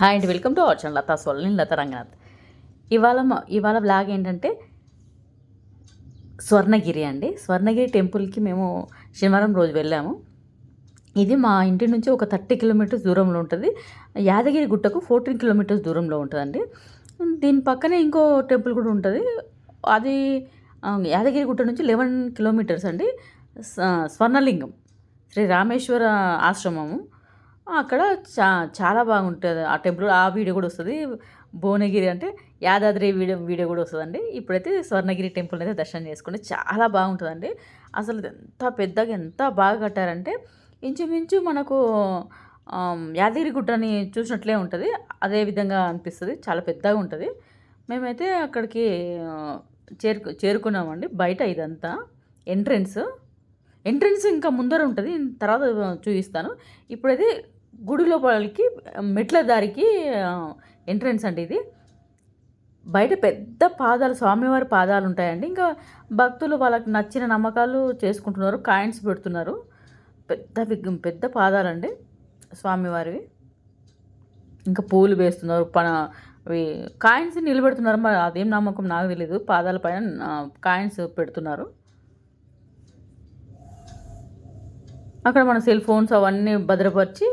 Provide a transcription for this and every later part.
Hi and welcome to our channel Latha soul నేను లత రంగనాథ్. ఇవాళ ఇవాళ బ్లాగ్ ఏంటంటే స్వర్ణగిరి అండి. స్వర్ణగిరి టెంపుల్కి మేము శనివారం రోజు వెళ్ళాము. ఇది మా ఇంటి నుంచి ఒక థర్టీ కిలోమీటర్స్ దూరంలో ఉంటుంది. యాదగిరి గుట్టకు ఫోర్టీన్ కిలోమీటర్స్ దూరంలో ఉంటుందండి. దీని పక్కనే ఇంకో టెంపుల్ కూడా ఉంటుంది. అది యాదగిరి గుట్ట నుంచి లెవెన్ కిలోమీటర్స్ అండి. స్వర్ణలింగం శ్రీ రామేశ్వర ఆశ్రమము. అక్కడ చా చాలా బాగుంటుంది. ఆ టెంపుల్ ఆ వీడియో కూడా వస్తుంది. భువనగిరి అంటే యాదాద్రి వీడియో వీడియో కూడా వస్తుందండి. ఇప్పుడైతే స్వర్ణగిరి టెంపుల్ అయితే దర్శనం చేసుకుంటే చాలా బాగుంటుందండి. అసలు ఎంత పెద్దగా ఎంత బాగా కట్టారంటే ఇంచుమించు మనకు యాదగిరి గుట్టని చూసినట్లే ఉంటుంది. అదే విధంగా అనిపిస్తుంది. చాలా పెద్దగా ఉంటుంది. మేమైతే అక్కడికి చేరుకు చేరుకున్నామండి. బయట ఇదంతా. ఎంట్రన్స్. ఎంట్రన్స్ ఇంకా ముందర ఉంటుంది. తర్వాత చూపిస్తాను. ఇప్పుడైతే గుడి లోపలికి మెట్ల దారికి ఎంట్రన్స్ అండి ఇది. బయట పెద్ద పాదాలు స్వామివారి పాదాలు ఉంటాయండి. ఇంకా భక్తులు వాళ్ళకి నచ్చిన నమ్మకాలు చేసుకుంటున్నారు కాయిన్స్ పెడుతున్నారు. పెద్ద విగ్- పెద్ద పాదాలండి స్వామివారివి. ఇంకా పూలు వేస్తున్నారు పన అవి కాయిన్స్ నిలబెడుతున్నారు. మరి అదేం నమ్మకం నాకు తెలియదు పాదాల పైన కాయిన్స్ పెడుతున్నారు. అక్కడ మన సెల్ ఫోన్స్ అవన్నీ భద్రపరిచి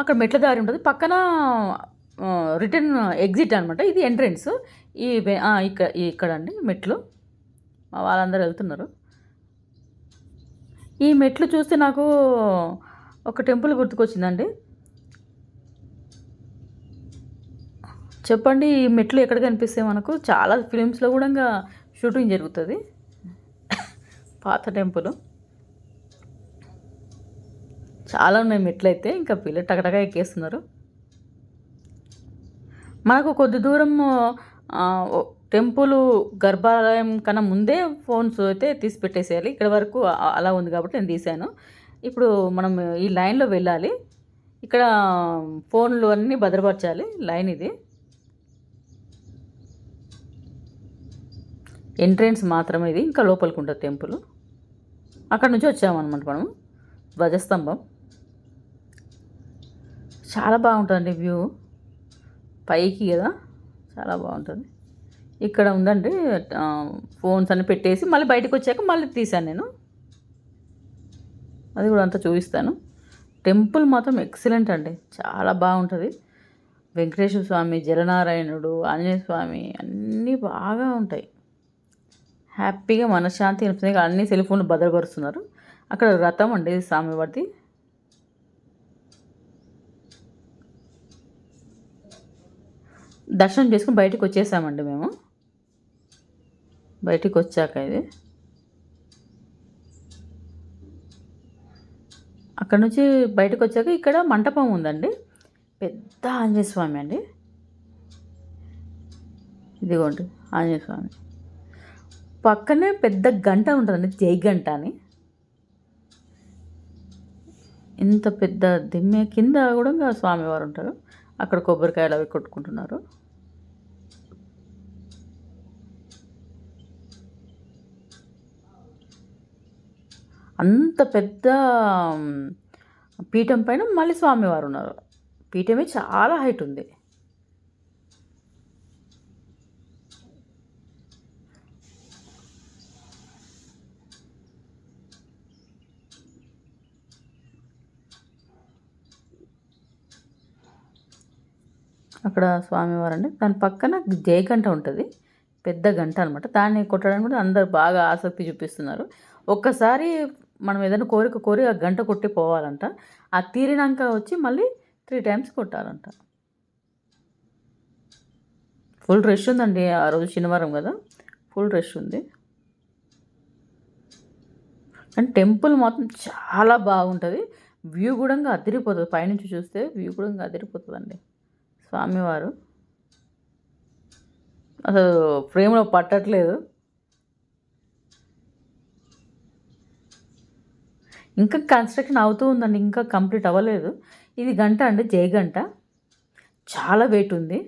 అక్కడ మెట్ల దారి ఉంటుంది. పక్కన రిటర్న్ ఎగ్జిట్ అనమాట ఇది ఎంట్రెన్స్. ఈ ఇక్కడ ఇక్కడ అండి మెట్లు. వాళ్ళందరూ వెళ్తున్నారు. ఈ మెట్లు చూస్తే నాకు ఒక టెంపుల్ గుర్తుకొచ్చిందండి. చెప్పండి ఈ మెట్లు ఎక్కడ కనిపిస్తాయి మనకు? చాలా ఫిలిమ్స్లో కూడా ఇంకా షూటింగ్ జరుగుతుంది. పాత టెంపుల్. చాలా ఉన్నాయి మెట్లయితే ఇంకా పిల్లలు టకటగా ఎక్కేస్తున్నారు. మనకు కొద్ది దూరం టెంపుల్ గర్భాలయం కన్నా ముందే ఫోన్స్ అయితే తీసి పెట్టేసేయాలి. ఇక్కడ వరకు అలా ఉంది కాబట్టి నేను తీశాను. ఇప్పుడు మనం ఈ లైన్లో వెళ్ళాలి. ఇక్కడ ఫోన్లు అన్నీ భద్రపరచాలి. లైన్ ఇది. ఎంట్రెన్స్ మాత్రమే ఇది. ఇంకా లోపలికి ఉంటుంది టెంపుల్. అక్కడ నుంచి వచ్చామన్నమాట మనం ధ్వజస్తంభం. చాలా బాగుంటుంది వ్యూ. పైకి కదా? చాలా బాగుంటుంది. ఇక్కడ ఉందండి ఫోన్స్ అన్ని పెట్టేసి మళ్ళీ బయటకు వచ్చాక మళ్ళీ తీశాను నేను. అది కూడా అంతా చూపిస్తాను. టెంపుల్ మాత్రం ఎక్సలెంట్ అండి. చాలా బాగుంటుంది. వెంకటేశ్వర స్వామి జలనారాయణుడు ఆంజనేయ స్వామి అన్నీ బాగా ఉంటాయి. హ్యాపీగా మనశ్శాంతి అనిపిస్తుంది. అన్ని సెల్ ఫోన్లు భద్రపరుస్తున్నారు. అక్కడ రథం అండి స్వామివారిది. దర్శనం చేసుకుని బయటకు వచ్చేసామండి మేము. బయటికి వచ్చాక ఇది. అక్కడ నుంచి బయటకు వచ్చాక ఇక్కడ మంటపం ఉందండి. పెద్ద ఆంజనేయ స్వామి అండి. ఇదిగోండి ఆంజనేయ స్వామి. పక్కనే పెద్ద గంట ఉంటుందండి జై గంట అని. ఇంత పెద్ద దిమ్మె కింద కూడా ఇంకా స్వామివారు ఉంటారు. అక్కడ కొబ్బరికాయలు అవి కొట్టుకుంటున్నారు. అంత పెద్ద పీఠం పైన మళ్ళీ స్వామివారు ఉన్నారు. పీఠమే చాలా హైట్ ఉంది. అక్కడ స్వామివారు అండి దాని పక్కన జయగంట ఉంటుంది. పెద్ద గంట అనమాట దాన్ని కొట్టడానికి కూడా అందరు బాగా ఆసక్తి చూపిస్తున్నారు. ఒక్కసారి మనం ఏదైనా కోరిక కోరి ఆ గంట కొట్టి పోవాలంట. ఆ తీరినాక వచ్చి మళ్ళీ త్రీ టైమ్స్ కొట్టాలంట. ఫుల్ రష్ ఉందండి ఆ రోజు శనివారం కదా. ఫుల్ రష్ ఉంది. కానీ టెంపుల్ మాత్రం చాలా బాగుంటుంది. వ్యూ కూడా అదిరిపోతుంది. పైనుంచి చూస్తే వ్యూ కూడా అదిరిపోతుందండి. స్వామివారు. అసలు ఫ్రేమ్లో పట్టట్లేదు. ఇంకా కన్స్ట్రక్షన్ అవుతూ ఉందండి ఇంకా కంప్లీట్ అవ్వలేదు. ఇది గంట అండి జై గంట. చాలా వెయిట్ ఉంది.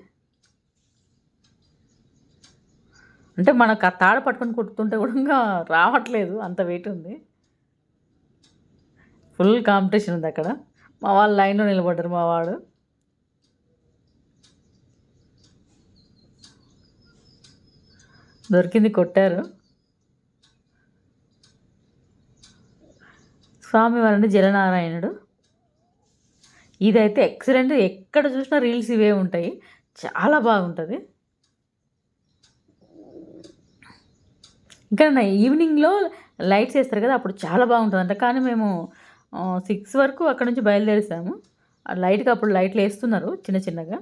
అంటే మనకు ఆ తాడ పట్టుకొని కుట్టుతుంటే కూడా ఇంకా రావట్లేదు అంత వెయిట్ ఉంది. ఫుల్ కాంపిటీషన్ ఉంది అక్కడ. మా వాళ్ళు లైన్లో నిలబడ్డారు మా వాడు. దొరికింది కొట్టారు. స్వామివారండి జలనారాయణుడు. ఇదైతే ఎక్సలెంట్ ఎక్కడ చూసినా రీల్స్ ఇవే ఉంటాయి. చాలా బాగుంటుంది. ఇంకా నా ఈవినింగ్లో లైట్స్ వేస్తారు కదా అప్పుడు చాలా బాగుంటుంది అంట కానీ మేము సిక్స్ వరకు అక్కడ నుంచి బయలుదేరేసాము. లైట్గా అప్పుడు లైట్లు వేస్తున్నారు చిన్న చిన్నగా.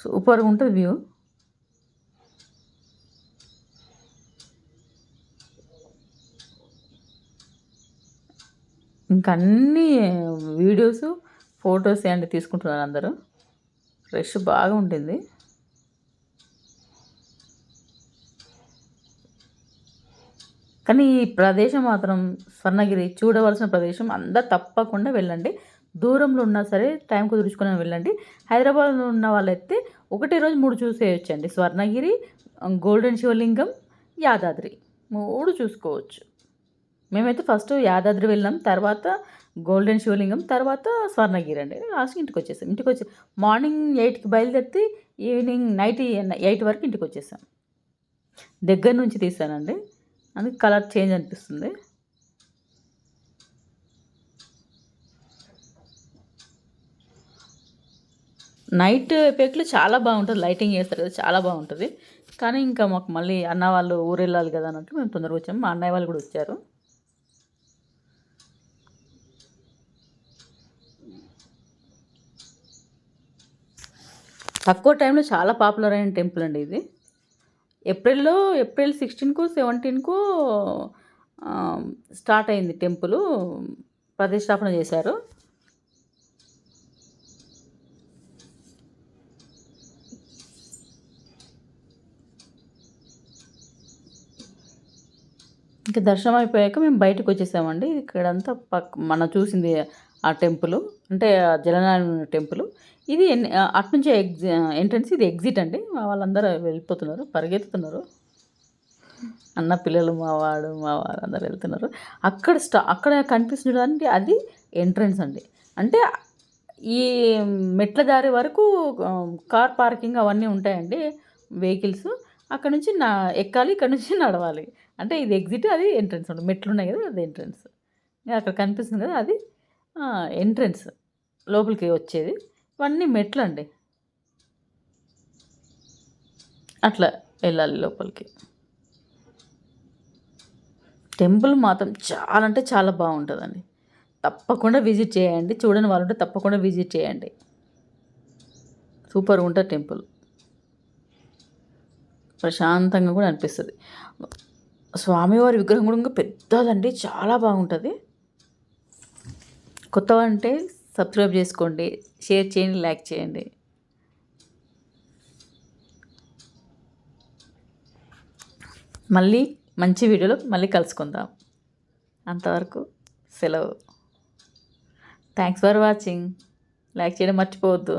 సూపర్గా ఉంటుంది వ్యూ. ఇంకా అన్ని వీడియోస్ ఫొటోస్ అండి తీసుకుంటున్నారు అందరూ. రష్ బాగా ఉంటుంది. కానీ ఈ ప్రదేశం మాత్రం స్వర్ణగిరి చూడవలసిన ప్రదేశం. అందరు తప్పకుండా వెళ్ళండి. దూరంలో ఉన్నా సరే టైం కుదుర్చుకొని వెళ్ళండి. హైదరాబాద్లో ఉన్న వాళ్ళైతే ఒకటే రోజు మూడు చూసేయచ్చండి. స్వర్ణగిరి గోల్డెన్ శివలింగం యాదాద్రి. మూడు చూసుకోవచ్చు. మేమైతే ఫస్ట్ యాదాద్రి వెళ్ళాం తర్వాత గోల్డెన్ శివలింగం తర్వాత స్వర్ణగిరి అండి. లాస్ట్ ఇంటికి వచ్చేసాం. ఇంటికి వచ్చి మార్నింగ్ ఎయిట్కి బయలుదేరితే ఈవినింగ్ నైట్ ఎయిట్ వరకు ఇంటికి వచ్చేసాం. దగ్గర నుంచి తీసానండి. అందుకే కలర్ చేంజ్ అనిపిస్తుంది. నైట్ ఎఫెక్ట్లు చాలా బాగుంటుంది. లైటింగ్ చేస్తారు కదా చాలా బాగుంటుంది. కానీ ఇంకా మాకు మళ్ళీ అన్న వాళ్ళు ఊరు వెళ్ళాలి కదా అన్నట్టు మేము తొందరగా వచ్చాము మా అన్నయ్య వాళ్ళు కూడా వచ్చారు. తక్కువ టైంలో చాలా పాపులర్ అయిన టెంపుల్ అండి ఇది. ఏప్రిల్లో ఏప్రిల్ సిక్స్టీన్కు సెవెంటీన్కు స్టార్ట్ అయింది టెంపుల్. ప్రతిష్టాపన చేశారు. ఇంకా దర్శనం అయిపోయాక మేము బయటకు వచ్చేసామండి. ఇక్కడంతా పక్ మన చూసింది ఆ టెంపుల్ అంటే జలనారాయణ టెంపుల్. ఇది అటునుంచి ఎగ్జి ఎంట్రన్స్ ఇది ఎగ్జిట్ అండి. వాళ్ళందరూ వెళ్ళిపోతున్నారు పరిగెత్తుతున్నారు. అన్న పిల్లలు మావాడు మావాడు అందరు వెళ్తున్నారు. అక్కడ స్టా అక్కడ కనిపిస్తుంది అది ఎంట్రన్స్ అండి. అంటే ఈ మెట్ల దారి వరకు కార్ పార్కింగ్ అవన్నీ ఉంటాయండి వెహికల్స్. అక్కడ నుంచి నా ఎక్కాలి ఇక్కడ నుంచి నడవాలి. అంటే ఇది ఎగ్జిట్ అది ఎంట్రన్స్ ఉంటుంది మెట్లు ఉన్నాయి కదా అది ఎంట్రన్స్. అక్కడ కనిపిస్తుంది కదా అది ఎంట్రన్స్ లోపలికి వచ్చేది. ఇవన్నీ మెట్లు అండి అట్లా వెళ్ళాలి లోపలికి. టెంపుల్ మాత్రం చాలా అంటే చాలా బాగుంటుందండి. తప్పకుండా విజిట్ చేయండి. చూడని వాళ్ళు ఉంటే తప్పకుండా విజిట్ చేయండి. సూపర్ ఉంటుంది టెంపుల్. ప్రశాంతంగా కూడా అనిపిస్తుంది. స్వామివారి విగ్రహం కూడా ఇంకా పెద్దదండి. చాలా బాగుంటుంది. కొత్త అంటే సబ్స్క్రైబ్ చేసుకోండి షేర్ చేయండి లైక్ చేయండి. మళ్ళీ మంచి వీడియోలో మళ్ళీ కలుసుకుందాం. అంతవరకు సెలవు. థ్యాంక్స్ ఫర్ వాచింగ్ లైక్ చేయడం మర్చిపోవద్దు.